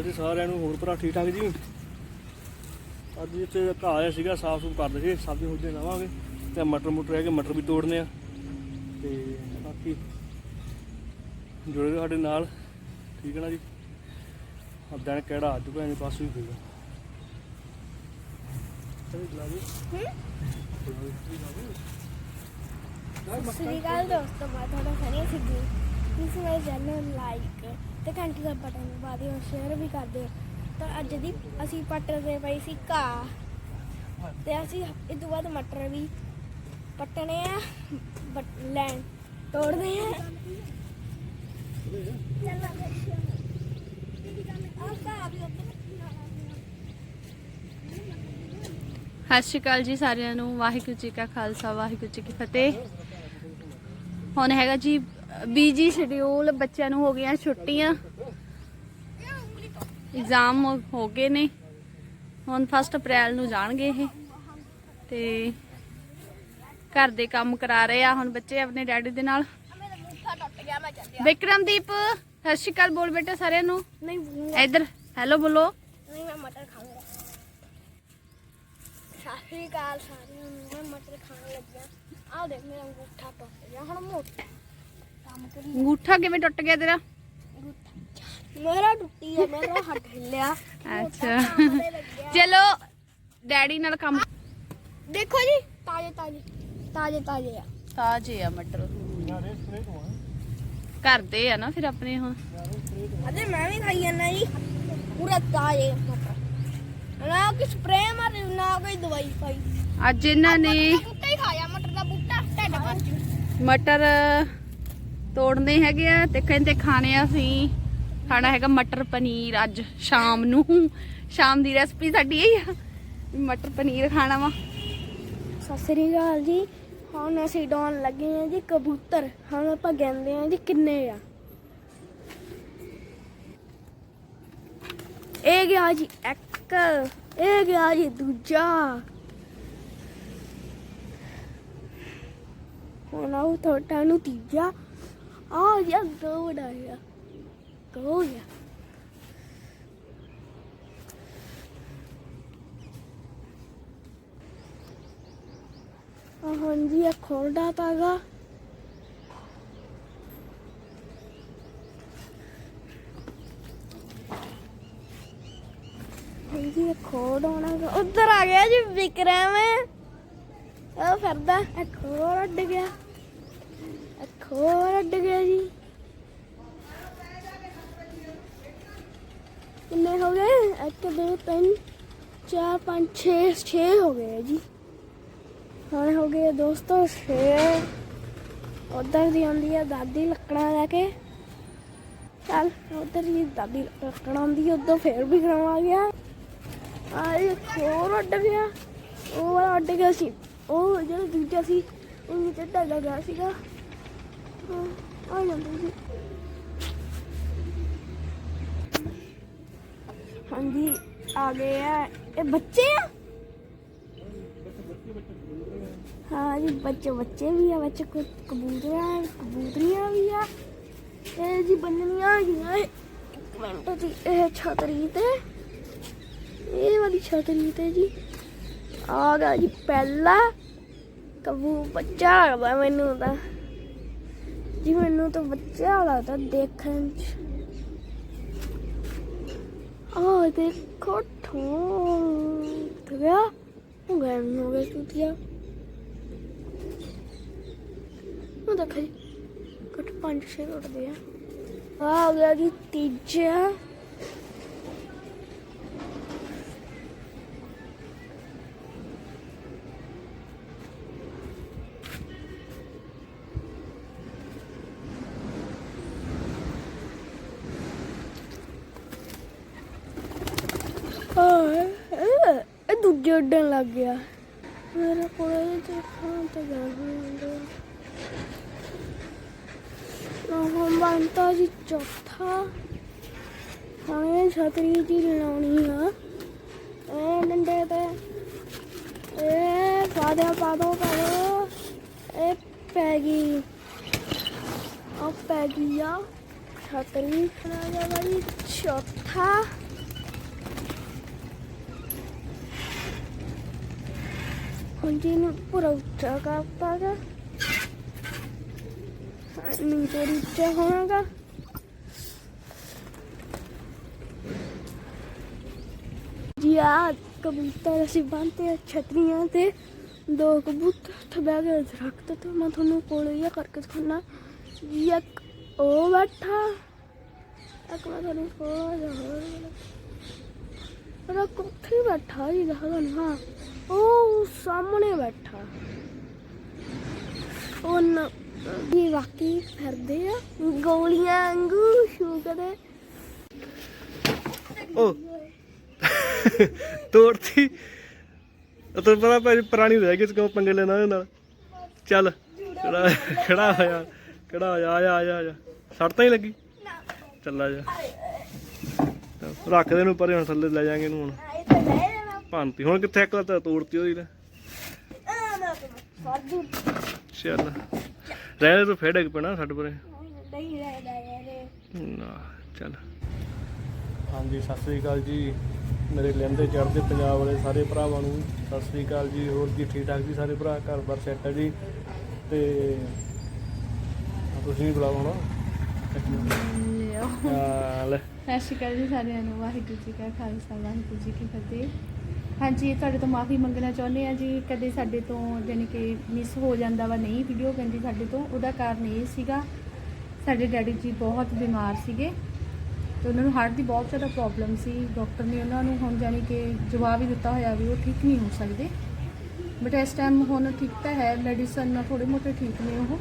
ਅਕਾਲ ਜੀ ਸਾਰਿਆਂ ਨੂੰ ਹੋਰ ਭਰਾ ਠੀਕ ਠਾਕ ਜੀ? ਅੱਜ ਇੱਥੇ ਘਾਹ ਆਇਆ ਸੀਗਾ ਸਾਫ਼ ਸੁਫ ਕਰਦੇ ਸੀ ਸਬਜ਼ੀ ਸੁਬਜ਼ੀ ਲਾਵਾਂਗੇ ਤੇ ਮਟਰ ਮੁਟਰ ਹੈਗੇ ਮਟਰ ਵੀ ਤੋੜਨੇ ਆ। ਤੇ ਬਾਕੀ ਜੁੜੇ ਰਹੋ ਸਾਡੇ ਨਾਲ ਠੀਕ ਹੈ ਨਾ ਜੀ? ਆ ਦਿਨ ਕਿਹੜਾ ਅੱਜ ਭੈਣ ਪਾਸ ਵੀ ਸਤਿ ਸ਼੍ਰੀ ਅਕਾਲ ਦੋਸਤੋ ਮੈਂ ਤੁਹਾਡਾ ਸਨੀ ਮੇਰੇ ਚੈਨਲ ਲਾਈਕ ਤੇ ਘੰਟੀ ਦਾ ਬਟਨ ਦਬਾ ਦਿਓ ਸ਼ੇਅਰ ਵੀ ਕਰ ਦਿਓ। ਤਾਂ ਅੱਜ ਦੀ ਅਸੀਂ ਪੱਟਰ ਦੇ ਪਈ ਸੀ ਘਾਹ। ਤੇ ਅਸੀਂ ਇਸ ਤੋਂ ਬਾਅਦ ਮਟਰ ਵੀ ਪੱਟਣੇ ਆ ਲੈਣ ਤੋੜਦੇ ਆ। ਸਤਿ ਸ਼੍ਰੀ ਅਕਾਲ ਜੀ ਸਾਰਿਆਂ ਨੂੰ। ਵਾਹਿਗੁਰੂ ਜੀ ਕਾ ਖਾਲਸਾ, ਵਾਹਿਗੁਰੂ ਜੀ ਕੀ ਫਤਿਹ। ਹੁਣ ਹੈਗਾ ਜੀ ਬੀਜੀ ਸ਼ਡਿਊਲ ਬੱਚਿਆਂ ਨੂੰ ਹੋ ਗਈਆਂ ਛੁੱਟੀਆਂ। ਐਗਜ਼ਾਮ ਹੋ ਗਏ ਨੇ। ਹੁਣ 1 ਅਪ੍ਰੈਲ ਨੂੰ ਜਾਣਗੇ ਇਹ। ਤੇ ਘਰ ਦੇ ਕੰਮ ਕਰਾ ਰਹੇ ਆ ਹੁਣ ਬੱਚੇ ਆਪਣੇ ਡੈਡੀ ਦੇ ਨਾਲ। ਵਿਕਰਮਦੀਪ ਸਤਿ ਸ਼੍ਰੀ ਅਕਾਲ ਬੋਲ ਬੇਟਾ ਸਾਰਿਆਂ ਨੂੰ। ਨਹੀਂ ਇੱਧਰ ਹੈਲੋ ਬੋਲੋ। ਨਹੀਂ ਮੈਂ ਮਟਰ ਖਾਊਂਗਾ। ਸਤਿ ਸ਼੍ਰੀ ਅਕਾਲ ਸਾਰਿਆਂ ਨੂੰ। ਮੈਂ ਮਟਰ ਖਾਣ ਲੱਗਿਆ। ਆਹ ਦੇਖ ਮੇਰਾ ਅੰਗੂਠਾ ਟੁੱਟ ਗਿਆ। ਹੁਣ ਮੋਟਾ ਅੰਗੂਠਾ ਕਿਵੇਂ ਟੁੱਟ ਗਿਆ ਤੇਰਾ? ਮੇਰਾ ਟੁੱਟੀ ਹੈ ਮੇਰਾ ਹੱਟ ਹਿੱਲਿਆ ਅੱਛਾ। ਚਲੋ ਡੈਡੀ ਨਾਲ ਕੰਮ ਦੇਖੋ ਜੀ ਤਾਜ਼ੇ ਤਾਜ਼ੇ ਤਾਜ਼ੇ ਤਾਜ਼ੇ ਆ। ਤਾਜ਼ੇ ਆ ਮਟਰ। ਕਰਦੇ ਆ ਨਾ ਫਿਰ ਆਪਣੇ ਹੁਣ। ਅਜੇ ਮੈਂ ਵੀ ਖਾਈ ਜਾਂਦਾ ਜੀ। ਪੂਰਾ ਤਾਜ਼ੇ ਮਟਰ। ਨਾ ਕਿ ਸਪਰੇ ਮਾਰੇ ਨਾ ਕੋਈ ਦਵਾਈ ਪਾਈ। ਅੱਜ ਇਹਨਾਂ ਨੇ ਬੂਟਾ ਹੀ ਖਾਇਆ ਮਟਰ ਦਾ ਬੂਟਾ ਢਿੱਡ ਭਰ ਮਟਰ ਤੋੜਨੇ ਹੈਗੇ ਆ ਤੇ ਕਹਿੰਦੇ ਖਾਣੇ ਆ ਅਸੀਂ। ਖਾਣਾ ਹੈਗਾ ਮਟਰ ਪਨੀਰ ਅੱਜ ਸ਼ਾਮ ਨੂੰ। ਸ਼ਾਮ ਦੀ ਰੈਸਪੀ ਸਾਡੀ ਇਹ ਆ ਮਟਰ ਪਨੀਰ ਖਾਣਾ ਵਾ। ਸਤਿ ਸ੍ਰੀ ਅਕਾਲ ਜੀ। ਹੁਣ ਅਸੀਂ ਡਾਉਣ ਲੱਗੇ ਆ ਜੀ ਕਬੂਤਰ। ਹੁਣ ਆਪਾਂ ਗਿਣਦੇ ਆ ਜੀ ਕਿੰਨੇ ਆ। ਇਹ ਗਿਆ ਜੀ ਇੱਕ, ਇਹ ਗਿਆ ਜੀ ਦੂਜਾ। ਹੁਣ ਆਉ ਤੁਹਾਡਾ ਨੂੰ ਤੀਜਾ। ਆ ਗਿਆ ਦੋ ਵਡਾਇਆ ਦੋ ਗਿਆ ਆ ਹਾਂਜੀ ਇਹ ਖੋਲਦਾ ਤਾਗਾ ਹਾਂਜੀ ਇਹ ਖੋਲ ਆਉਣਾ ਗਾ। ਉੱਧਰ ਆ ਗਿਆ ਜੀ, ਵਿਕਰਮ। ਉਹ ਫਿਰਦਾ, ਇਹ ਖੋਲ ਉੱਡ ਗਿਆ। ਹੋਰ ਅੱਡ ਉੱਡ ਗਿਆ ਜੀ। ਕਿੰਨੇ ਹੋ ਗਏ? 1 2 3 4 5 6 6 ਹੋ ਗਏ ਜੀ। ਹੁਣ ਹੋ ਗਏ ਦੋਸਤੋ ਸ਼ੇਰ ਉਧਰ ਦੀ ਆਉਂਦੀ ਆ ਦਾਦੀ ਲੱਕੜਾਂ ਲੈ ਕੇ। ਚੱਲ, ਉਧਰ ਦੀ ਦਾਦੀ ਲੱਕੜਾਂ ਆਉਂਦੀ ਉਧਰ ਫੇਰ ਵੀ ਆ ਗਿਆ। ਆ ਹੋਰ ਉੱਡ ਗਿਆ। ਉਹ ਵਾਲਾ ਉੱਡ ਗਿਆ ਸੀ। ਉਹ ਜਿਹੜਾ ਦੂਜਾ ਸੀ, ਉਹ ਨੀਚੇ ਢੱਗਾ ਗਿਆ ਸੀਗਾ। ਹਾਂਜੀ, ਆ ਗਏ ਆ। ਇਹ ਬੱਚੇ ਆ? ਹਾਂ ਜੀ, ਬੱਚੇ ਬੱਚੇ ਵੀ ਆ, ਬੱਚੇ ਕੁ ਕਬੂਤਰਾਂ ਕਬੂਤਰੀਆਂ ਵੀ ਆ। ਇਹ ਜੀ ਬੰਨਣੀਆਂ ਹੈਗੀਆਂ ਇਹ। ਇੱਕ ਮਿੰਟ ਜੀ, ਇਹ ਛਤਰੀ ਤੇ। ਇਹ ਵਾਲੀ ਛਤਰੀ ਤੇ ਜੀ। ਆ ਗਿਆ ਜੀ, ਪਹਿਲਾ ਕਬੂ ਬੱਚਾ ਲੱਗਦਾ ਮੈਨੂੰ ਤਾਂ। ਜੀ, ਮੈਨੂੰ ਤਾਂ ਬੱਚਾ ਲੱਗਦਾ ਦੇਖਣ ਚ। ਆ ਦੇਖੋ ਠੋਕ ਗਿਆ। ਹੋ ਗਿਆ ਹੋ ਗਿਆ ਚੁੱਤਿਆ ਉਹ ਦੇਖੋ ਜੀ ਕੁੱਟ ਪੰਜ ਛੇ ਉੱਡਦੇ ਆ। ਆਹ, ਆ ਗਿਆ ਜੀ, ਤੀਜਾ। ਇਹ ਦੂਜੇ ਉੱਡਣ ਲੱਗ ਗਿਆ। ਮੇਰੇ ਕੋਲ ਇਹ ਦੇਖਾਂ ਤਾਂ ਗੱਲ ਨਹੀਂ ਹੁਣ ਬਣਤਾ ਜੀ ਚੌਥਾ। ਹੁਣ ਇਹ ਛਤਰੀ ਜੀ ਲਾਉਣੀ ਆ। ਇਹ ਡੰਡੇ ਤੇ। ਇਹ ਪਾਦਿਆ ਪਾਦੋ ਪਾਦੋ ਇਹ ਪੈ ਗਈ। ਆ ਪੈ ਗਈ ਆ। ਛਤਰੀ ਰਾਜਾ ਵਾਲੀ ਚੌਥਾ। ਹੁਣ ਜੀ ਨੂੰ ਪੂਰਾ ਉੱਚਾ ਕਰਤਾ ਗਾ ਨਹੀਂ ਤੇ ਕਬੂਤਰ ਅਸੀਂ ਬੰਨਤੇ ਛਤਰੀਆਂ ਤੇ ਦੋ ਕਬੂਤਰ ਉੱਥੇ ਬਹਿ ਕੇ ਦਰਖਤ ਤੇ ਮੈਂ ਤੁਹਾਨੂੰ ਕੋਲ ਹੀ ਕਰਕੇ ਦਿਖਾਉਣਾ ਜੀ ਇੱਕ ਉਹ ਬੈਠਾ ਇੱਕ ਮੈਂ ਤੁਹਾਨੂੰ ਥੋੜਾ ਜਿਹਾ ਹੋਰ ਉਹਦਾ ਕੁੱਥੇ ਬੈਠਾ ਜੀ ਦਿਖਾ ਤੁਹਾਨੂੰ ਹਾਂ ਉਹ ਸਾਹਮਣੇ ਬੈਠਾ। ਉਹ ਨਾ ਜੀ ਵਾਕੀ ਫਿਰਦੇ ਆ ਗੋਲੀਆਂ ਵਾਂਗੂ ਸ਼ੂਕਦੇ ਉਹ ਤੋੜਤੀ। ਉਹ ਤੈਨੂੰ ਪਤਾ ਭਾਈ ਪੁਰਾਣੀ ਰਹਿ ਗਈ ਕਿਉਂ ਪੰਗੇ ਲੈਣਾ ਉਹਦੇ ਨਾਲ। ਚੱਲ ਖੜਾ ਖੜਾ ਹੋਇਆ ਖੜਾ ਹੋਇਆ ਆ ਜਾ ਆ ਜਾ ਆ ਜਾ। ਸੱਟ ਤਾਂ ਹੀ ਲੱਗੀ? ਚੱਲ ਆ ਜਾ। ਰੱਖ ਦੇ ਨੂੰ ਪਰੇ ਹੁਣ ਥੱਲੇ ਲੈ ਜਾਾਂਗੇ ਇਹਨੂੰ ਹੁਣ। ਆਏ ਤਾਂ ਲੈ ਲੈਣਾ ਭਾਂਤੀ। ਹੁਣ ਕਿੱਥੇ ਇੱਕ ਤਾਂ ਤੋੜਤੀ ਉਹਦੀ ਨੇ ਆ ਨਾ ਫਾਦੂ ਚੱਲ। ਰਹਿ ਤੂੰ ਫੇੜ ਪੈਣਾ ਸਾਡੇ ਪਰੇ। ਨਹੀਂ ਰਹਿਦਾ ਯਾਰ ਨਾ ਚੱਲ। ਹਾਂਜੀ ਸਤਿ ਸ੍ਰੀ ਅਕਾਲ ਜੀ। ਮੇਰੇ ਲੈਂਦੇ ਚੜ੍ਹਦੇ ਪੰਜਾਬ ਵਾਲੇ ਸਾਰੇ ਭਰਾਵਾਂ ਨੂੰ ਸਤਿ ਸ੍ਰੀ ਅਕਾਲ ਜੀ। ਹੋਰ ਕੀ ਠੀਕ ਠਾਕ ਜੀ ਸਾਰੇ ਭਰਾ? ਘਰ ਬਾਰ ਸੈੱਟ ਹੈ ਜੀ। ਤੇ ਤੁਸੀਂ ਬੁਲਾਓ ਹੁਣ। ਲੈ। ਸਤਿ ਸ਼੍ਰੀ ਅਕਾਲ ਜੀ ਸਾਰਿਆਂ ਨੂੰ। ਵਾਹਿਗੁਰੂ ਜੀ ਕਾ ਖਾਲਸਾ ਵਾਹਿਗੁਰੂ ਜੀ ਕੀ ਫਤਿਹ। ਹਾਂਜੀ, ਤੁਹਾਡੇ ਤੋਂ ਮਾਫੀ ਮੰਗਣਾ ਚਾਹੁੰਦੇ ਆ ਜੀ। ਕਦੇ ਸਾਡੇ ਤੋਂ ਜਾਣੀ ਕਿ ਮਿਸ ਹੋ ਜਾਂਦਾ ਵਾ, ਨਹੀਂ ਵੀਡੀਓ ਪੈਂਦੀ ਸਾਡੇ ਤੋਂ। ਉਹਦਾ ਕਾਰਨ ਇਹ ਸੀਗਾ, ਸਾਡੇ ਡੈਡੀ ਜੀ ਬਹੁਤ ਬਿਮਾਰ ਸੀਗੇ ਤੇ ਉਹਨਾਂ ਨੂੰ ਹਾਰਟ ਦੀ ਬਹੁਤ ਜ਼ਿਆਦਾ ਪ੍ਰੋਬਲਮ ਸੀ। ਡਾਕਟਰ ਨੇ ਉਹਨਾਂ ਨੂੰ ਹੁਣ ਜਾਣੀ ਕਿ ਜਵਾਬ ਹੀ ਦਿੱਤਾ ਹੋਇਆ ਵੀ ਉਹ ਠੀਕ ਨਹੀਂ ਹੋ ਸਕਦੇ। ਬਟ ਇਸ ਟਾਈਮ ਹੁਣ ਠੀਕ ਤਾਂ ਹੈ ਮੈਡੀਸਨ ਨਾਲ ਥੋੜੇ ਮੋਟੇ ਠੀਕ ਨੇ ਉਹ।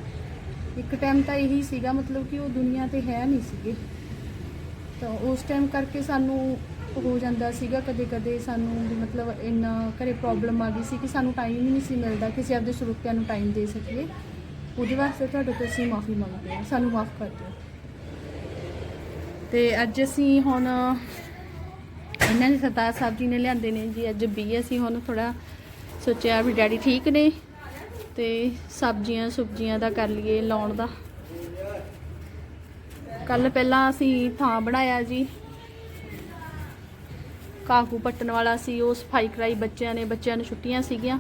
ਇੱਕ ਟਾਈਮ ਤਾਂ ਇਹੀ ਸੀਗਾ ਮਤਲਬ ਕਿ ਉਹ ਦੁਨੀਆ ਤੇ ਹੈ ਨਹੀਂ ਸੀਗੇ। ਤਾਂ ਉਸ ਟਾਈਮ ਕਰਕੇ ਸਾਨੂੰ ਹੋ ਜਾਂਦਾ ਸੀਗਾ ਕਦੇ ਕਦੇ ਸਾਨੂੰ ਵੀ ਮਤਲਬ ਇੰਨਾ ਘਰੇ ਪ੍ਰੋਬਲਮ ਆ ਗਈ ਸੀ ਕਿ ਸਾਨੂੰ ਟਾਈਮ ਹੀ ਨਹੀਂ ਸੀ ਮਿਲਦਾ ਕਿਸੇ ਆਪਦੇ ਸਰੋਤਿਆਂ ਨੂੰ ਟਾਈਮ ਦੇ ਸਕੀਏ। ਉਹਦੇ ਵਾਸਤੇ ਤੁਹਾਡੇ ਤੋਂ ਅਸੀਂ ਮਾਫੀ ਮੰਗਦੇ ਹਾਂ। ਸਾਨੂੰ ਮਾਫ ਕਰ ਦਿਓ। ਤੇ ਅੱਜ ਅਸੀਂ ਹੁਣ ਇਹਨਾਂ ਦੇ ਸਰਦਾਰ ਸਾਹਿਬ ਜੀ ਨੇ ਲਿਆਂਦੇ ਨੇ ਜੀ। ਅੱਜ ਵੀ ਅਸੀਂ ਹੁਣ ਥੋੜਾ ਸੋਚਿਆ ਵੀ ਡੈਡੀ ਠੀਕ ਨੇ ਤੇ ਸਬਜ਼ੀਆਂ ਸੁਬਜ਼ੀਆਂ ਦਾ ਕਰ ਲਈਏ ਲਾਉਣ ਦਾ। ਕੱਲ ਪਹਿਲਾਂ ਅਸੀਂ ਥਾਂ ਬਣਾਇਆ ਜੀ। ਕਾਕੂ ਪੱਟਣ ਵਾਲਾ ਸੀ ਉਹ ਸਫ਼ਾਈ ਕਰਾਈ ਬੱਚਿਆਂ ਨੇ ਬੱਚਿਆਂ ਨੂੰ ਛੁੱਟੀਆਂ ਸੀਗੀਆਂ।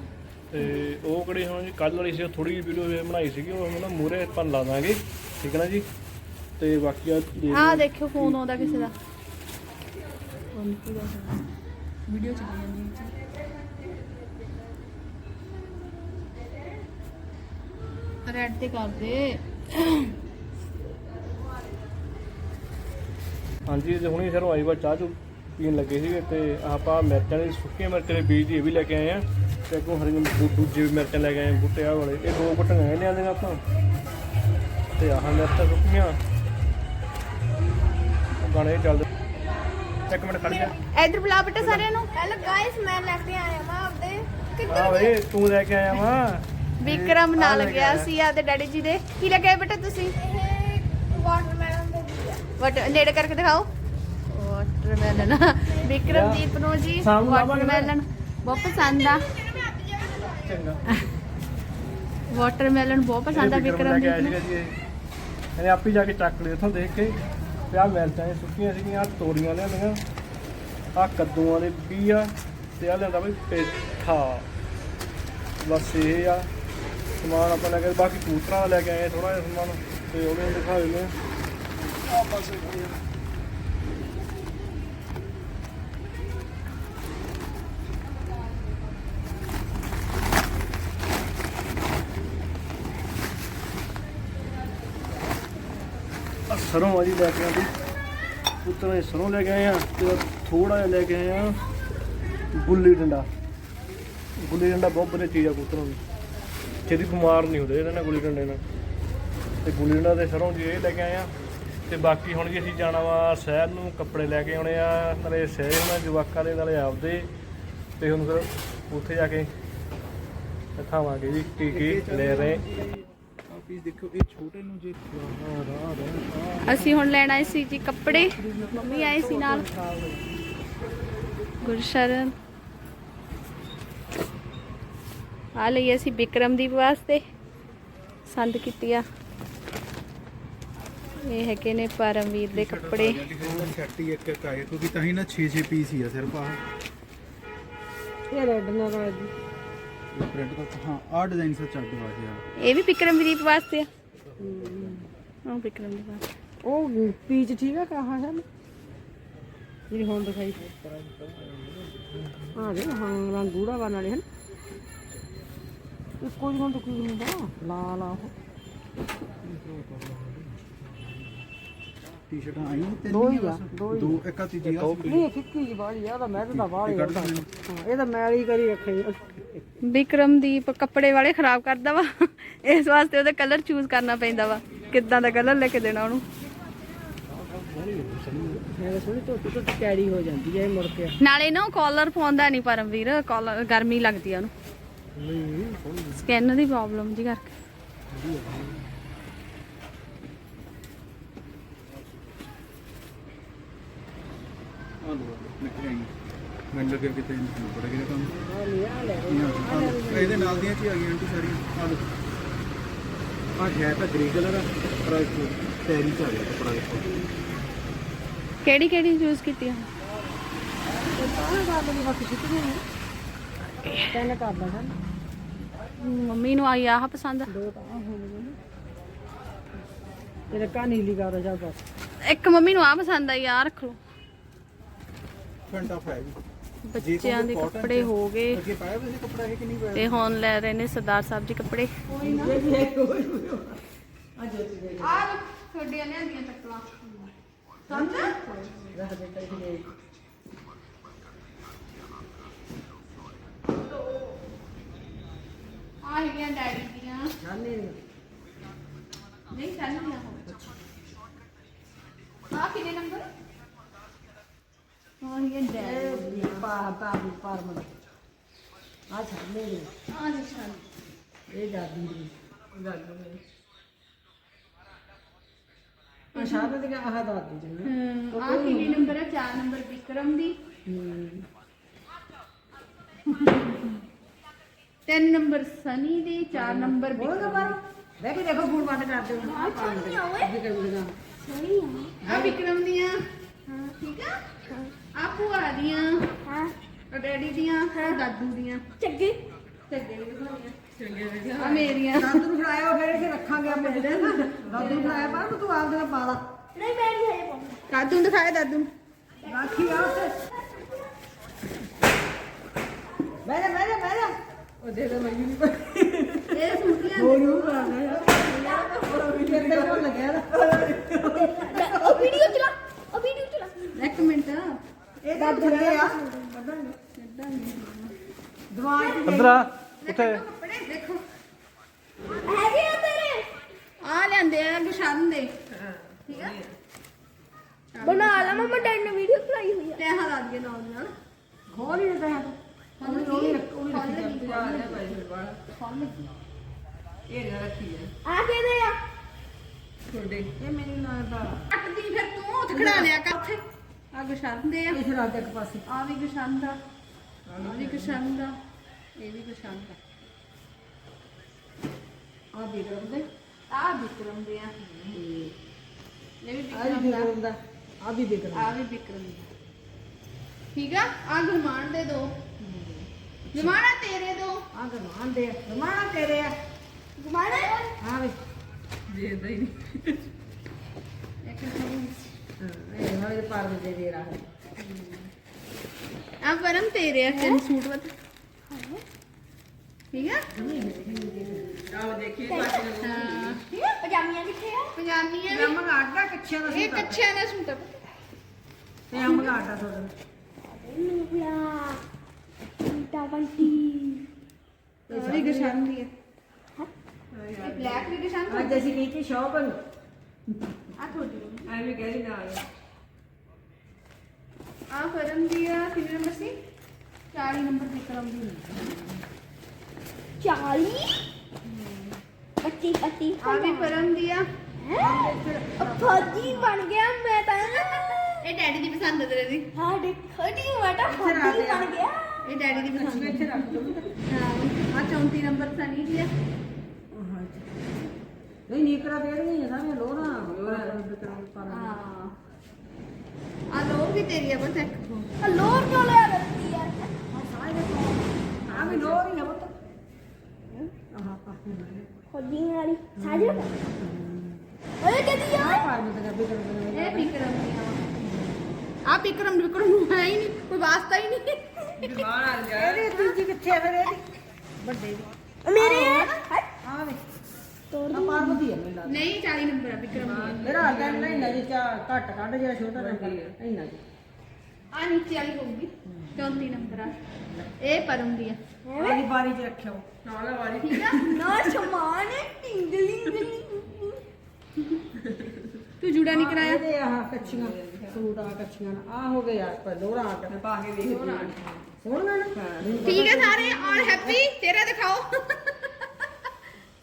ਤੇ ਉਹ ਕਿਹੜੀ ਹੁਣ ਜੀ ਕੱਲ ਵਾਲੀ ਸੀ ਥੋੜੀ ਜਿਹੀ ਵੀਡੀਓ ਬਣਾਈ ਸੀਗੀ ਉਹ ਨਾ ਮੂਰੇ ਆਪਾਂ ਲਾ ਦਾਂਗੇ ਠੀਕ ਹੈ ਨਾ ਜੀ? ਤੇ ਬਾਕੀ ਆ ਦੇਖ ਆਹ। ਦੇਖਿਓ ਫੋਨ ਆਉਂਦਾ ਕਿਸੇ ਦਾ। ਵੀਡੀਓ ਚੱਲੀ ਜਾਂਦੀ ਹੈ। ਰੈਡ ਤੇ ਕਰ ਦੇ। ਹਾਂਜੀ ਤੇ ਹੁਣੀ ਸਰੋਂ ਆਈ ਵਾ ਚਾਹ ਚੂ। ਪੀਣ ਲੱਗੇ ਸੀਗੇ ਤੇ ਆਪਾਂ ਮਿਰਚਾਂ ਦੇ ਸੁੱਕੀਆਂ ਮਿਰਚਾਂ ਦੇ ਬੀਜ ਇਹ ਵੀ ਲੈ ਕੇ ਆਏ ਆ ਤੇ ਅੱਗੋਂ ਹਰੀਆਂ ਦੂਜੇ ਵੀ ਮਿਰਚਾਂ ਲੈ ਕੇ ਆਏ ਆ, ਬੂਟੇ ਆ ਵਾਲੇ। ਇਹ ਦੋ ਬਟੀਆਂ ਇਹ ਲਿਆਂਦੀਆਂ ਆਪਾਂ। ਤੇ ਆਹ ਮਿਰਚਾਂ ਸੁੱਕੀਆਂ। ਗਾਣੇ ਚੱਲਦੇ। ਇੱਕ ਮਿੰਟ ਖੜ ਜਾ। ਇਧਰ ਬੁਲਾ ਬੇਟਾ ਸਾਰਿਆਂ ਨੂੰ। ਹੈਲੋ ਗਾਇਸ ਮੈਂ ਲੈ ਕੇ ਆਇਆ ਮੈਂ ਆਪਦੇ। ਆ ਵੇ ਤੂੰ ਲੈ ਕੇ ਆਇਆ ਵਾ। ਵਿਕਰਮ ਨਾਲ ਗਿਆ। ਸੀ ਆਦੇ ਡੈਡੀ ਜੀ ਦੇ। ਕੀ ਲੱਗਿਆ ਬੇਟਾ ਤੁਸੀਂ? ਇਹ ਵਾਟਰਮੈਲਨ ਦੇ ਵਟ ਨੇੜੇ ਕਰਕੇ ਦਿਖਾਓ। ਵਾਟਰਮੈਲਨ ਵਿਕਰਮਦੀਪ ਨੂੰ ਜੀ। ਵਾਟਰਮੈਲਨ ਬਹੁਤ ਪਸੰਦ ਆ। ਚੰਗਾ। ਵਾਟਰਮੈਲਨ ਬਹੁਤ ਪਸੰਦ ਆ ਵਿਕਰਮਦੀਪ ਨੂੰ। ਇਹਨੇ ਆਪੀ ਜਾ ਕੇ ਚੱਕ ਲਏ ਉੱਥੋਂ ਦੇਖ ਕੇ। ਆਹ ਮਿਰਚਾਂ ਇਹ ਸੁੱਕੀਆਂ ਸੀਗੀਆਂ ਤੋਰੀਆਂ ਲਿਆਂਦੀਆਂ ਆਹ ਕੱਦੂਆਂ ਦੇ ਬੀ ਆ ਤੇ ਆ ਲਿਆਂਦਾ ਬਈ ਪੇਠਾ। ਬਸ ਇਹ ਆ। ਸਮਾਨ ਆਪਾਂ ਲੈ ਕੇ ਬਾਕੀ ਕੂਤਰਾਂ ਲੈ ਕੇ ਆਏ ਥੋੜਾ ਜਿਹਾ ਸਮਾਨ ਤੇ ਉਹਦੇ ਨੂੰ ਦਿਖਾ ਦਿੰਦੇ ਆ। ਬਸ ਇਹ ਸਰੋਂ ਆ ਜੀ ਲੈ ਕੇ ਆਂਦੀ ਪੁੱਤਰ ਇਹ ਸਰੋਂ ਲੈ ਕੇ ਆਏ ਆ ਤੇ ਥੋੜਾ ਜਿਹਾ ਲੈ ਕੇ ਆਏ ਆ ਗੁੱਲੀ ਡੰਡਾ। ਗੁੱਲੀ ਡੰਡਾ ਬਹੁਤ ਵਧੀਆ ਚੀਜ਼ ਆ ਪੁੱਤਰਾਂ ਦੀ। ਜਿਹਦੀ ਬਿਮਾਰ ਨਹੀਂ ਹੁੰਦੇ ਇਹਦੇ ਨਾਲ ਗੁੱਲੀ ਡੰਡੇ ਨਾਲ। ਤੇ ਗੁੱਲੀ ਡੰਡਾ ਤੇ ਸਰੋਂ ਜੀ ਇਹ ਲੈ ਕੇ ਆਏ ਆ। ਤੇ ਬਾਕੀ ਹੁਣ ਜੀ ਅਸੀਂ ਜਾਣਾ ਵਾ ਸ਼ਹਿਰ ਨੂੰ, ਕੱਪੜੇ ਲੈ ਕੇ ਆਉਣੇ ਆ, ਨਾਲੇ ਸ਼ਹਿਰ ਨਾਲ ਜਵਾਕਾਂ ਦੇ, ਨਾਲੇ ਆਪਦੇ। ਤੇ ਹੁਣ ਫਿਰ ਉੱਥੇ ਜਾ ਕੇ ਦਿਖਾਵਾਂਗੇ ਜੀ ਕੀ ਕੀ ਲੈ ਰਹੇ। ਪੀਸ ਦੇਖੋ ਇਹ ਛੋਟੇ ਨੂੰ ਜੇ ਰਾਹ ਰਾਹ ਰਾਹ ਅਸੀਂ ਹੁਣ ਲੈਣ ਆਏ ਸੀ ਜੀ ਕੱਪੜੇ। ਮੰਮੀ ਆਏ ਸੀ ਨਾਲ। ਗੁਰਸ਼ਰਨ। ਆ ਲਈ ਅਸੀਂ ਵਿਕਰਮਦੀਪ ਵਾਸਤੇ। ਸੰਦ ਕੀਤੀ ਆ ਇਹ ਹੈਗੇ ਨੇ ਪਰਮਵੀਰ ਦੇ ਕੱਪੜੇ। ਸੈੱਟ ਹੀ ਇੱਕ ਇੱਕ ਆਏ ਕਿਉਂਕਿ ਤਾਂ ਹੀ ਨਾ 6-6 ਪੀਸ ਹੀ ਆ ਸਿਰਫ ਆਹ। ਇਹ ਰੈੱਡ ਨਾਲ ਆ ਜੀ ਪ੍ਰਿੰਟ ਦਾ ਹਾਂ ਆਹ ਡਿਜ਼ਾਈਨ ਸੱਚ ਅੱਡ ਆ ਗਿਆ। ਇਹ ਵੀ ਵਿਕਰਮਦੀਪ ਵਾਸਤੇ ਆ? ਉਹ ਵਿਕਰਮਦੀਪ ਵਾਸਤੇ। ਉਹ ਪੀਚ ਠੀਕ ਆ ਕਹਾ ਹੈ ਜਿਹੜੀ ਹੁਣ ਦਿਖਾਈ। ਹਾਂ ਦੇ ਹਾਂ ਰੰਗ ਗੂੜਾ ਵਾ ਨਾਲੇ ਹਨ ਇੱਕੋ ਜਿਹਾ ਤਾਂ ਕੋਈ ਹੁੰਦਾ ਲਾਲ ਆ ਉਹ। ਟੀ-ਸ਼ਰਟਾਂ ਆਈਆਂ ਤਿੰਨ ਦੋ ਹੀ ਆ ਆ, ਬਸ। ਦੋ ਹੀ। ਦੋ ਇੱਕ ਆ ਤੀਜੀ ਆ ਨਹੀਂ ਇਹ ਫਿੱਕੀ ਜੀ ਬਾੜੀ ਆ ਉਹਦਾ ਮੈਂ ਤਾਂ ਬਾੜੀ ਇਹ ਕੱਢ ਦੇ ਮੈਨੂੰ। ਹਾਂ ਇਹ ਤਾਂ ਮੈਲ ਹੀ ਕਰੀ ਰੱਖੇ ਵਿਕਰਮਦੀਪ ਕੱਪੜੇ ਵਾਲੇ ਖਰਾਬ ਕਰਦਾ ਵਾ। ਇਸ ਵਾਸਤੇ ਉਹਦਾ ਕਲਰ ਚੂਜ਼ ਕਰਨਾ ਪੈਂਦਾ ਵਾ। ਕਿੱਦਾਂ ਦਾ ਕਲਰ ਲੈ ਕੇ ਦੇਣਾ ਉਹਨੂੰ? ਨਾਲੇ ਨਾ ਕਾਲਰ ਪਾਉਂਦਾ ਨਹੀਂ ਪਰਮਵੀਰ ਕਾਲਰ ਗਰਮੀ ਲੱਗਦੀ ਆ ਉਹਨੂੰ। ਸਕਿਨ ਦੀ ਪ੍ਰੋਬਲਮ ਜੀ ਕਰਕੇ ਆ ਲੋ ਨਿਕਲ ਆਈ ਮੈਨੂੰ ਲੱਗਿਆ ਕਿਤੇ ਨਹੀਂ ਪੜ ਗਿਆ ਕੰਮ ਆ ਲਿਆ ਲੈ ਇਹ ਆ, ਆ ਲਓ। ਇਹਦੇ ਨਾਲ ਦੀਆਂ ਚ ਹੀ ਆ ਗਈਆਂ ਆਂਟੀ ਸਾਰੀਆਂ ਆ ਲੋ ਆ ਹੈ ਤਾਂ ਗ੍ਰੇ ਕਲਰ ਆ ਪਰ ਇਹ ਟੈਰੀ ਚ ਆ ਗਿਆ ਕੱਪੜਾ ਦੇਖੋ ਕਿਹੜੀ ਕਿਹੜੀ ਚੂਜ਼ ਕੀਤੀ ਆ ਤਿੰਨ ਕਰ ਲਾ ਸਨ ਮੰਮੀ ਨੂੰ ਆਈ ਆਹ ਪਸੰਦ ਆ। ਦੋ ਤਾਂ ਆਹ ਹੋਣਗੇ ਨਾ ਇਹਦਾ ਕਾ ਨੀਲੀ ਕਰ ਜਾ ਬਸ ਇੱਕ ਮੰਮੀ ਨੂੰ ਆ ਪਸੰਦ ਆਈ ਆ ਰੱਖ ਲਓ। ਫਰੰਟ ਆਫ ਹੈ ਜੀ ਬੱਚਿਆਂ ਦੇ ਕੱਪੜੇ ਹੋ ਗਏ। ਅੱਗੇ ਪਾਇਆ ਵੈਸੇ ਕੱਪੜਾ ਇਹ ਕਿ ਨਹੀਂ ਪਾਇਆ ਤੇ ਹੁਣ ਲੈ ਰਹੇ ਨੇ ਸਰਦਾਰ ਸਾਹਿਬ ਜੀ ਕੱਪੜੇ। ਆ ਆ ਦੀਆਂ ਆ ਕਿੰਨੇ ਨੰਬਰ ਆ ਹੈਗੀਆਂ ਡੈਡੀ ਆ ਆ ਆ ਕਿੰਨੇ ਨੰਬਰ ਹੈ 4 ਨੰਬਰ ਵਿਕਰਮ ਦੀ। ਹੂੰ। 3 ਨੰਬਰ ਸਨੀ ਦੀ 4 ਨੰਬਰ ਆ। ਵਿਕਰਮ ਦੀਆਂ। ਠੀਕ ਆ? ਆ ਭੂਆ ਦੀਆਂ ਹਾਂ। ਆ ਡੈਡੀ ਦੀਆਂ ਆ ਦਾਦੂ ਦੀਆਂ। ਚੱਗੇ। ਚੱਗੇ ਵੀ ਦਿਖਾਉਣੀਆਂ ਚੰਗੇ ਆ ਮੇਰੀਆਂ। ਦਾਦੂ ਨੂੰ ਫੜਾਇਆ ਫਿਰ ਇੱਥੇ ਰੱਖਾਂਗੇ ਆਪਾਂ ਜਿਹੜੇ ਨਾ ਦਾਦੂ ਫੜਾਇਆ ਪਰ ਤੂੰ ਆਪਦੇ ਨਾਲ ਪਾ ਲਾ। ਨਹੀਂ ਮੈਂ ਨਹੀਂ ਹਜੇ ਪਾਉਂਦਾ। ਦਾਦੂ ਨੂੰ ਦਿਖਾਏ ਦਾਦੂ ਰਾਖੀ ਆ ਉੱਥੇ। ਜਾ ਬਹਿ ਜਾ ਉਹ ਦੇ ਦੇ ਮੈਨੂੰ ਨਹੀਂ ਇਹ ਸੂਟੀਆਂ ਹੋ ਨੂੰ। ਕਰਨਾ ਯਾਰ ਉਹ ਵੀਡੀਓ ਚਲਾ। ਉਹ ਵੀਡੀਓ ਚਲਾ। ਇੱਕ ਮਿੰਟ। ਇਹ ਤਾਂ ਥੱਲੇ ਆ। ਦਿਮਾਗ ਚ ਅੰਦਰ ਆ ਉੱਥੇ। ਕੱਪੜੇ ਦੇਖੋ। ਹੈਗੇ ਆ ਤੇਰੇ? ਆ ਲੈਂਦੇ ਆ ਗੁਸ਼ਨ ਦੇ। ਠੀਕ ਆ? ਬਣਾ ਲਾ ਮੈਂ ਡੈਡ ਨੇ ਵੀਡੀਓ ਚਲਾਈ ਹੋਈ ਆ। ਤੇ ਆਹ ਲਾ ਦਈਏ ਨਾਲ ਦੀ ਨਾਲ ਖੋਲ ਹੀ ਦਿੱਤਾ ਹੈ ਖੋਲ ਉਹ ਵੀ ਰੱਖ- ਉਹ ਵੀ ਰੱਖੀ ਲੱਗੀ। ਆ। ਕਿਹਦੇ ਆ? ਇਹ ਮੈਨੂੰ ਲੱਗਦਾ ਕੱਟਦੀ ਫਿਰ ਤੂੰ ਉੱਥੇ ਖੜਾ ਲਿਆ ਕਰ ਉੱਥੇ। ਆ ਗੁਸ਼ਨ ਦੇ ਆ। ਇਸ ਰਾਤ ਇੱਕ ਪਾਸੇ। ਆ ਵੀ ਗੁਸ਼ਨ ਦਾ ਆ ਵੀ ਗੁਸ਼ਨ ਦਾ ਇਹ ਵੀ ਗੁਸ਼ਨ ਦਾ ਆ। ਦੇਖ ਰਹੇ ਆ ਵਿਕਰਮ ਦੇ ਆ। ਇਹ ਵੀ ਆ ਵੀ ਵਿਕਰਮ ਦਾ ਦਾ ਆ ਵੀ ਦੇਖ ਆ ਵੀ ਵਿਕਰਮ ਦਾ ਠੀਕ ਆ? ਆ ਗੁਰਮਾਨ ਦੇ ਦੋ। ਗੁਰਮਾਨਾ ਤੇਰੇ ਦੋ। ਆ ਗਮਾਨ ਦੇ ਗਮਾਨ ਤੇਰੇ ਆ। ਆ? ਵੀ। ਇੱਕ ਹੋਰ। ਹਾਂ ਇਹ ਪਾਰ ਦੇ ਦੇ ਰਹਾ ਆ ਪਰਮ ਤੇਰੇ ਆ ਤਿੰਨ ਸੂਟ ਵਤ ਠੀਕ ਆ? ਹਾਂ। ਠੀਕ ਹੈ ਪਜਾਮੀਆਂ ਕਿੱਥੇ ਆ? ਪਜਾਮੀਆਂ ਇਹ ਵੀ ਮੰਗਾਟਾ ਕੱਚਿਆਂ ਦਾ ਇਹ ਕੱਚਿਆਂ ਦਾ ਸੂਟ ਆ। ਤੇ ਆ ਮੰਗਾਟਾ ਤੁਹਾਡਾ। ਨੂਲਾ ਟਾ ਬੰਟੀ ਇਹ ਵੀ ਗਸ਼ਾਨ ਦੀ ਹੈ? ਇਹ ਬਲੈਕ ਵੀ ਗਸ਼ਾਨ ਅੱਜ ਅਸੀਂ ਕੀਤੀ ਸ਼ੌਪ ਨੂੰ ਆ ਤੁਹਾਡੀ ਐਵੇਂ ਕਹਿ ਨਾਲ। ਆ ਪਰਮ ਦੀ ਆ ਕਿੰਨੇ ਨੰਬਰ ਸੀ? 40 ਨੰਬਰ ਵਿਕਰਮ ਦੀ। 40 ਪੱਟੀ ਪੱਟੀ ਆ ਵੀ ਪਰਮ ਦੀ ਆ। ਫੌਜੀ ਬਣ ਗਿਆ ਮੈਂ ਤਾਂ। ਇਹ ਡੈਡੀ ਦੀ ਪਸੰਦ ਤੇਰੇ ਦੀ। ਹਾਂ ਦੇਖੋ ਨੀ ਬੇਟਾ ਫੌਜੀ ਬਣ ਗਿਆ। ਇਹ ਡੈਡੀ ਦੀ ਪਸੰਦ ਇੱਥੇ ਰੱਖ ਦੋ। ਹਾਂ ਆ 34 ਨੰਬਰ ਸਨੀ ਦੀ ਆ। ਨਹੀਂ ਨੀਕਰਾ ਦੇ ਰਹੀਆਂ ਸਾਰੀਆਂ ਲੋਰਾਂ ਹਾਂ। ਆ ਲੋਰ ਵੀ ਤੇਰੀ ਆ ਬਸ ਇੱਕ ਆ ਲੋਰ ਕਿਉਂ ਲਿਆ ਦਿੱਤੀ ਯਾਰ ਆ ਵੀ ਲੋਰ ਹੀ ਆ ਪੁੱਤ। ਆਹ ਆਹ ਖੋਦੀ ਵਾਲੀ। ਸਾਜੇ ਓਏ ਕਦੀ ਆ। ਪਾਰ ਮਤ ਕਰ ਵਿਕਰਮ ਦੇ ਇਹ ਵਿਕਰਮ ਦੀਆਂ ਆ। ਵਿਕਰਮ ਵਿਕਰਮ ਨੂੰ ਹੈ ਹੀ ਨਹੀਂ ਕੋਈ ਵਾਸਤਾ ਹੀ ਨਹੀਂ। ਇਹਦੀ ਦੂਜੀ ਕਿੱਥੇ ਆ ਫਿਰ ਇਹਦੀ? ਵੱਡੇ ਦੀ ਮੇਰੇ? ਆ ਵੇ। ਤੋਰ ਦੀ ਪਾਰਵਤੀ ਹੈ ਮੈਨੂੰ ਲੱਗਦਾ। ਨਹੀਂ 40 ਨੰਬਰ ਆ ਵਿਕਰਮ ਦੀ। ਮੇਰਾ ਤਾਂ ਇੰਨਾ ਹੀ ਨਾ ਜੀ ਚਾ ਘੱਟ ਕੱਢ ਜਿਹੜਾ ਛੋਟਾ ਨੰਬਰ ਇੰਨਾ ਜੀ ਆ ਨੀਚੇ ਵਾਲੀ ਹੋਊਗੀ 34 ਨੰਬਰ ਆ। ਇਹ ਪਰਮ ਦੀ ਆ। ਆਲੀ ਬਾਰੀ ਚ ਰੱਖਿਓ। ਨਾਲ ਵਾਲੀ। ਠੀਕ ਆ? ਨਾ ਸਮਾਨ ਟਿੰਗਲਿੰਗ ਤੂੰ ਜੂੜਾ ਨਹੀਂ ਕਰਾਇਆ? ਇਹਦੇ ਆਹ ਕੱਚੀਆਂ ਸੂਟ ਆ ਕੱਚੀਆਂ ਆ ਹੋ ਗਏ ਯਾਰ ਪਰ ਲੋਰਾ ਅੱਡ ਪਾ ਕੇ ਵੇਖ ਸੋਹਣਾ ਨਾ। ਠੀਕ ਹੈ ਸਾਰੇ ਆਲ ਹੈਪੀ ਤੇਰਾ ਦਿਖਾਓ।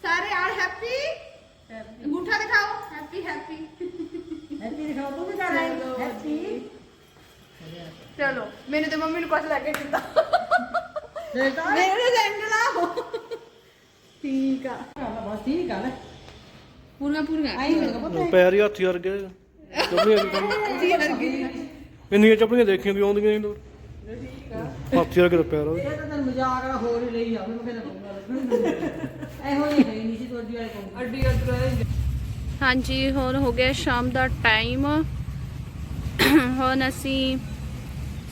ਸਾਰੇ ਆਲ ਹੈਪੀ? ਅੰਗੂਠਾ ਦਿਖਾਓ। Happy happy. ਹੈਪੀ ਦਿਖਾਓ ਤੂੰ ਵੀ ਕਰ ਹੈਪੀ। ਚਲੋ ਮੈਨੂੰ ਤੇ ਮੰਮੀ ਨੂੰ ਕੁਝ ਲੱਗ ਤਾਂ ਮੇਰੇ ਜੰਗਲਾ ਠੀਕ ਆ। ਬਸ ਠੀਕ ਆ ਨਾ। ਪੂਰੀਆਂ ਪੂਰੀਆਂ। ਆਈ ਮੇਰੇ ਕੋਲ ਪੈਰ ਹੀ ਹੱਥ ਵਰਗੇ ਚੱਪਲੀਆਂ ਇੰਨੀਆਂ ਚੱਪਲੀਆਂ ਦੇਖੀਆਂ ਵੀ ਆਉਂਦੀਆਂ ਨਹੀਂ। ਲੋਰ ਹੱਥ ਵਰਗੇ ਤਾਂ ਪੈਰ ਆ ਇਹ ਤਾਂ ਤੈਨੂੰ ਮਜ਼ਾਕ ਆ ਹੋਰ ਹੀ ਲਈ ਜਾਵੇ ਮੈਂ ਕਹਿੰਦਾ ਇਹੋ ਜਿਹੀ ਹੈ ਹੀ ਨਹੀਂ ਸੀ ਤੁਹਾਡੀ ਵਾਲੇ ਕੋਲ ਅੱਡੀ ਅੱਡ ਹਾਂਜੀ ਹੁਣ ਹੋ ਗਿਆ ਸ਼ਾਮ ਦਾ ਟਾਈਮ। ਹੁਣ ਅਸੀਂ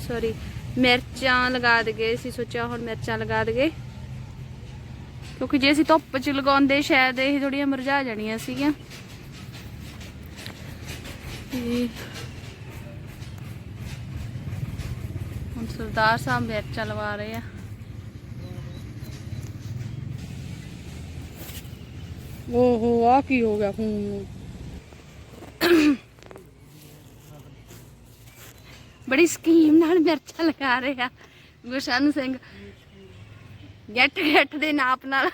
ਸੌਰੀ ਮਿਰਚਾਂ ਲਗਾ ਦਗੇ ਅਸੀਂ ਸੋਚਿਆ ਹੁਣ ਮਿਰਚਾਂ ਲਗਾ ਦਗੇ ਕਿਉਂਕਿ ਜੇ ਅਸੀਂ ਧੁੱਪ ਚ ਲਗਾਉਂਦੇ ਸ਼ਾਇਦ ਇਹ ਥੋੜੀਆਂ ਮੁਰਝਾ ਜਾਣੀਆਂ ਸੀਗੀਆਂ। ਤੇ ਸਰਦਾਰ ਸਾਹਿਬ ਮਿਰਚਾਂ ਲਵਾ ਰਹੇ ਆ। ਓਹੋ ਆ ਕੀ ਹੋ ਗਿਆ ਹੂੰ ਬੜੀ ਸਕੀਮ ਨਾਲ ਮਿਰਚਾਂ ਲਗਾ ਰਹੇ ਆ ਗੁਰਸ਼ਨ ਸਿੰਘ। ਗੱਟ ਗੱਟ ਦੇ ਨਾਪ ਨਾਲ।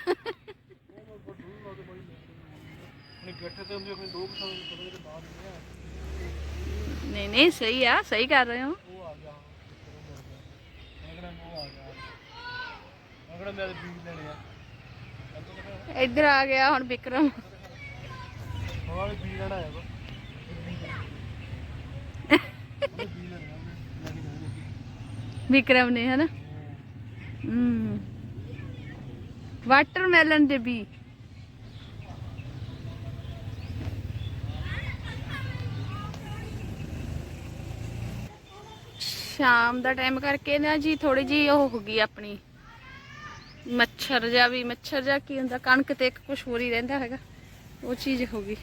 ਨਹੀਂ ਨਹੀਂ ਸਹੀ ਆ ਸਹੀ ਕਰ ਰਹੇ ਹੋ। ਉਹ ਆ ਗਿਆ। ਬੀਜ ਲੈਣੇ ਆ। ਇੱਧਰ ਆ ਗਿਆ ਹੁਣ ਵਿਕਰਮ। ਹਵਾ ਵੀ ਬੀਜ ਲੈਣਾ ਹੈ ਬੀਜ ਲੈਣਾ ਲੈ ਕੇ ਜਾਊਂਗਾ ਵਿਕਰਮ ਨੇ ਹਨਾ? ਹੂੰ। ਵਾਟਰਮੈਲਨ ਦੇ ਵੀ ਸ਼ਾਮ ਦਾ ਟਾਈਮ ਕਰਕੇ ਨਾ ਜੀ ਥੋੜੀ ਜੀ ਉਹ ਹੋ ਗਈ ਆਪਣੀ। ਮੱਛਰ ਜਾ ਵੀ, ਮੱਛਰ ਜਾ ਕੀ ਹੁੰਦਾ, ਕਣਕ ਤੇ ਇੱਕ ਕੁਝ ਹੋਰ ਹੀ ਰਹਿੰਦਾ ਹੈਗਾ। ਉਹ ਚੀਜ਼ ਹੋ ਗਈ।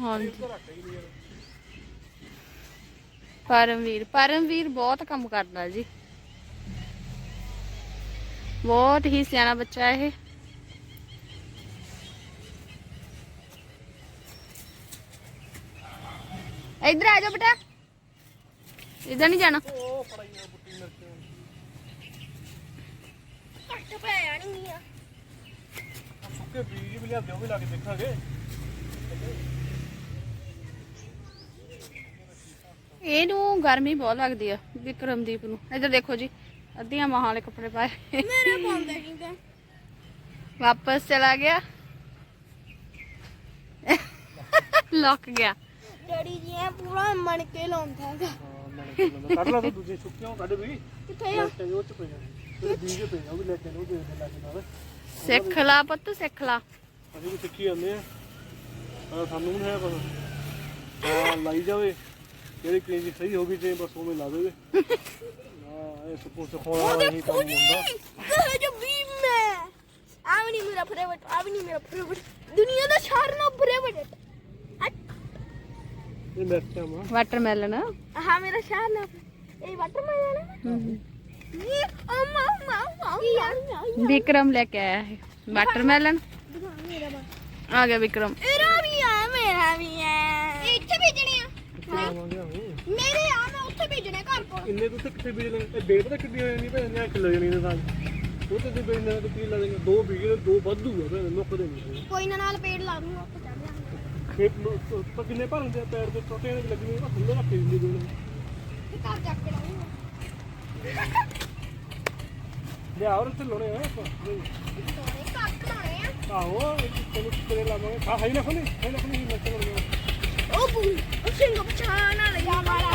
ਹਾਂਜੀ। ਪਰਮਵੀਰ ਪਰਮਵੀਰ ਬਹੁਤ ਕੰਮ ਕਰਦਾ ਜੀ। ਬਹੁਤ ਹੀ ਸਿਆਣਾ ਬੱਚਾ ਇਹ। ਇੱਧਰ ਆ ਜਾ ਬੇਟਾ। ਇੱਧਰ ਨਹੀਂ ਜਾਣਾ। ਉਹ ਫੜਾਈਆਂ ਬੁੱਟੀ ਮਿਰਚ ਘੱਟ ਪੈ ਜਾਣੀ ਆ। ਸੁੱਕੇ ਬੀਜ ਵੀ ਲਿਆਂਦੇ ਉਹ ਵੀ ਲਾ ਕੇ ਦੇਖਾਂਗੇ। ਇਹਨੂੰ ਗਰਮੀ ਬਹੁਤ ਲੱਗਦੀ ਆ ਵਿਕਰਮਦੀਪ ਨੂੰ। ਇੱਧਰ ਦੇਖੋ ਜੀ ਅੱਧੀਆਂ ਮਾਹਾਂ ਵਾਲੇ ਕੱਪੜੇ ਪਾਏ। ਮੇਰੇ ਪਾਉਂਦਾ ਨਹੀਂ ਗਾ। ਵਾਪਸ ਚਲਾ ਗਿਆ। ਲੁੱਕ ਗਿਆ। ਡੈਡੀ ਜੀ ਐ ਪੂਰਾ ਮਣ ਕੇ ਲਾਉਂਦਾ ਹੈਗਾ। ਹਾਂ ਮੈਂ ਕਿਹਾ। ਕੱਢ ਲਾ ਤੂੰ ਦੂਜੇ ਸੁੱਕਿਆਂ ਕੱਢ ਵੀ। ਕਿੱਥੇ ਆ? ਤੇ ਉਹ ਚ ਪਈ ਜਾਣੀ ਤੇ ਬੀਜ ਪਏ ਆ, ਉਹ ਵੀ ਲੈ ਕੇ ਉਹ ਦੇ ਦੇ ਲਾ ਕੇ ਨਾਲ ਸਿੱਖ ਲਾ ਪੁੱਤ ਸਿੱਖ ਲਾ। ਅਸੀਂ ਵੀ ਸਿੱਖੀ ਜਾਂਦੇ ਆ। ਪਰ ਸਾਨੂੰ ਨਹੀਂ ਹੈ ਪਤਾ। ਹਾਂ ਲਾਈ ਜਾਵੇ। ਜਿਹੜੀ ਕ੍ਰੇਂਜ ਸਹੀ ਹੋ ਗਈ ਤੇ ਬਸ ਉਵੇਂ ਲਾ ਦੇਵੇ। ਹਾਂ ਇਹ ਸੁਪੋ ਸਿਖਾਉਣਾ ਵਾਲਾ ਹੀ ਕੰਮ ਹੁੰਦਾ। ਕਹੇ ਜੋ ਵੀ ਮੈਂ ਆ ਵੀ ਨਹੀਂ ਮੇਰਾ ਫੇਵਰਟ ਆ ਵੀ ਨਹੀਂ ਮੇਰਾ ਫੇਵਰਟ ਦੁਨੀਆ ਦਾ ਸਾਰਿਆਂ ਨਾਲੋਂ ਫੇਵਰਟ ਇਹ ਮਿਰਚਾਂ ਵਾ ਵਾਟਰਮੈਲਨ ਆਹ ਮੇਰਾ ਸ਼ਾਰ ਨਾ ਇਹ ਵਾਟਰਮੈਲਨ ਹੈ ਇਹ ਅਮਾ ਅਮਾ ਅਮਾ ਵਿਕਰਮ ਲੈ ਕੇ ਆਇਆ ਹੈ ਵਾਟਰਮੈਲਨ ਮੇਰਾ ਬਾ ਆ ਗਿਆ ਵਿਕਰਮ ਮੇਰਾ ਵੀ ਆ ਮੇਰਾ ਵੀ ਹੈ ਇੱਥੇ ਭੇਜਣੇ ਆ ਮੇਰੇ ਆ ਮੈਂ ਉੱਥੇ ਭੇਜਣੇ ਘਰ ਕੋਲ ਇੰਨੇ ਤੋਂ ਕਿੱਥੇ ਬੀਜ ਲੈਣੇ ਇਹ ਬੇਲ ਪਤਾ ਕਿੱਡੀ ਹੋ ਜਾਂਦੀ ਭੈਣ ਨੇ ਕਿਲੋ ਜਣੀ ਦੇ ਨਾਲ ਉਹ ਤੇ ਬੀਜ ਲੈਣੇ ਤੇ ਕੀ ਲਾ ਦੇਂਗੇ ਦੋ ਬੀਜ ਦੋ ਵਾਧੂ ਆ ਭੈਣ ਮੁੱਕਦੇ ਨਹੀਂ ਕੋਈ ਨਾ ਨਾਲ ਪੇੜ ਲਾ ਦੂੰਗਾ ਕਿੰਨੇ ਭਰਦੇ ਆ ਪੈਰ ਦੇ ਟੋਟੇ ਨੇ ਲੱਗਣੇ ਉਹ ਖੁੱਲੇ ਰੱਖ ਦਿੰਦੇ ਦੋਨੇ ਘਰ ਜਾ ਕੇ ਲਾਉਂਗਾ ਲਿਆ ਹੋਰ ਇੱਥੇ ਲਾਉਣੇ ਆ ਆਪਾਂ। ਕੱਟ ਲਾਉਣੇ ਆ ਆਹੋ ਤੈਨੂੰ ਤੇਰੇ ਲਾਵਾਂਗੇ? ਖਾ ਹੈ ਨਾ ਖੋਲੀ ਹੈ ਨਾ ਖੋਲੀ ਮੈਂ ਚਲੋ ਉਹ ਬੂ ਉਹ ਸਿੰਘ ਪਛਾਣ ਵਾਲੇ ਆ ਮਾਰਾ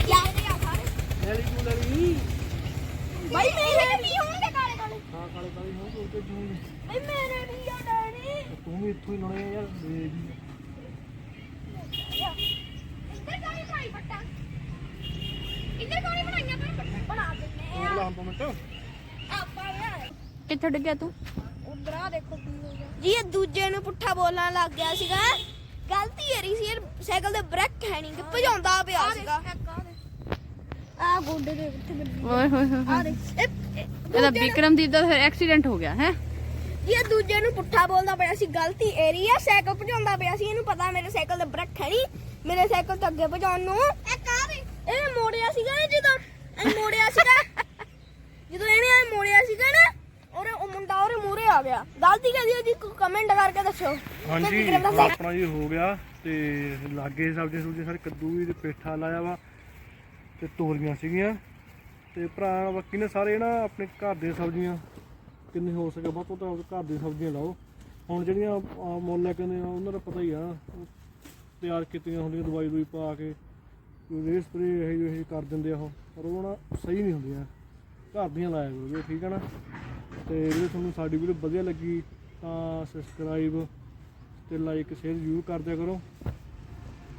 ਜਾਂਦੇ ਆ ਸਾਰੇ ਲੈਲੀ ਕਿਉਂ ਲੈਲੀ ਭਾਈ ਮੇਰੇ ਵੀ ਹੋਣਗੇ ਕਾਲੇ ਕਾਲੇ। ਹਾਂ ਕਾਲੇ ਕਾਲੇ ਹੋ ਤੋ ਮੇਰੇ ਵੀ ਆ ਡੈਡੀ। ਤੂੰ ਵੀ ਇੱਥੋਂ ਹੀ ਲਾਉਣੇ ਆ ਯਾਰ ਦੇ ਇੱਧਰ ਕਾਲੀ ਬਣਾਈ ਪੱਟਾ? ਇੱਧਰ ਕਾਲੀ ਬਣਾਈਆਂ ਪਰ ਬਣਾ ਦਿੰਨੇ ਹੋਰ ਲਾ ਹੁਣ ਮਿੰਟ। ਆਪਾਂ ਬਣਾ ਕਿੱਥੇ ਡਿੱਗਿਆ ਤੂੰ? ਉਧਰ ਆ ਦੇਖੋ ਕੀ ਹੋ ਗਿਆ। ਜੀ ਇਹ ਦੂਜੇ ਨੂੰ ਪੁੱਠਾ ਬੋਲਣ ਲੱਗ ਗਿਆ ਸੀਗਾ। ਗਲਤੀ ਏਰੀ ਸੀ ਇਹ ਸਾਈਕਲ ਦੇ ਬ੍ਰੇਕ ਹੈ ਨਹੀਂ ਕਿ ਭਜਾਉਂਦਾ ਪਿਆ ਸੀਗਾ। ਆ ਗੋਡੇ ਦੇ ਉੱਤੇ ਵੱਜੀ ਓਏ ਹੋਏ ਹੋਏ ਆ ਦੇ ਇਹ- ਇਹ ਇਹਦਾ ਦੂਜੇ ਨੂੰ- ਵਿਕਰਮਦੀਪ ਦਾ ਫਿਰ ਐਕਸੀਡੈਂਟ ਹੋ ਗਿਆ ਹੈ? ਜੀ ਇਹ ਦੂਜੇ ਨੂੰ ਪੁੱਠਾ ਬੋਲਦਾ ਪਿਆ ਸੀ ਗਲਤੀ ਏਰੀ ਆ ਸਾਈਕਲ ਭਜਾਉਂਦਾ ਪਿਆ ਸੀ ਇਹਨੂੰ ਪਤਾ ਮੇਰੇ ਸਾਈਕਲ ਦੇ ਬ੍ਰੇਕ ਹੈ ਨਹੀਂ। ਮੇਰੇ ਸਾਈਕਲ ਤੋਂ ਅੱਗੇ ਭਜਾਉਣ ਨੂੰ। ਇਹ ਕਾਹਦੇ ਇਹ ਮੋੜਿਆ ਸੀਗਾ ਨਾ ਜਦੋਂ। ਇਹ ਮੋੜਿਆ ਸੀਗਾ। ਜਦੋਂ ਇਹਨੇ ਇਹ ਮੋੜਿਆ ਸੀਗਾ ਨਾ ਔਰ ਉਹ ਮੁੰਡਾ ਉਹਦੇ ਮੂਹਰੇ ਆ ਗਿਆ। ਗਲਤੀ ਕਹਦੀ ਉਹਦੀ ਕਮੈਂਟ ਕਰਕੇ ਦੱਸੋ ਹਾਂਜੀ ਮੈਂ ਵਿਕਰਮ ਦਾ ਆਪਣਾ ਜੀ ਹੋ ਗਿਆ ਤੇ ਲਾਗੇ ਸਬਜ਼ੀਆਂ ਸੁਬਜ਼ੀਆਂ ਸਾਰੇ ਕੱਦੂ ਵੀ ਤੇ ਪੇਠਾ ਲਾਇਆ ਵਾ ਤੇ ਤੋਰੀਆਂ ਸੀਗੀਆਂ। ਤੇ ਭਰਾ ਬਾਕੀ ਨੇ ਸਾਰੇ ਨਾ ਆਪਣੇ ਘਰ ਦੀਆਂ ਸਬਜ਼ੀਆਂ ਕਿੰਨੀ ਹੋ ਸਕੇ ਬਹੁਤ ਤੋਂ ਘਰ ਦੀਆਂ ਸਬਜ਼ੀਆਂ ਲਾਓ। ਹੁਣ ਜਿਹੜੀਆਂ ਆਹ ਮੁੱਲ ਲੈ ਕੇ ਆਉਂਦੇ ਆ ਉਹਨਾਂ ਦਾ ਪਤਾ ਹੀ ਆ। ਉਹ ਤਿਆਰ ਕੀਤੀਆਂ ਹੁੰਦੀਆਂ, ਦਵਾਈ ਦਵਾਈ ਪਾ ਕੇ ਰੇ ਸਪਰੇ ਇਹ ਇਹ ਕਰ ਦਿੰਦੇ ਆ ਉਹ, ਪਰ ਉਹ ਨਾ ਸਹੀ ਨਹੀਂ ਹੁੰਦੀਆਂ। ਘਰ ਦੀਆਂ ਲਾਇਆ ਕਰੋ, ਜੀ ਠੀਕ ਹੈ ਨਾ। ਤੇ ਜੇ ਤੁਹਾਨੂੰ ਸਾਡੀ ਵੀਡੀਓ ਵਧੀਆ ਲੱਗੀ ਤਾਂ ਸਬਸਕ੍ਰਾਈਬ ਤੇ ਲਾਈਕ ਸ਼ੇਅਰ ਜ਼ਰੂਰ ਕਰ ਦਿਆ ਕਰੋ।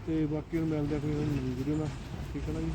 ਤੇ ਬਾਕੀ ਨੂੰ ਮਿਲਦੇ ਆ ਕੋਈ ਨਵੀਂ ਵੀਡੀਓ ਨਾਲ। ਠੀਕ ਹੈ ਨਾ ਜੀ?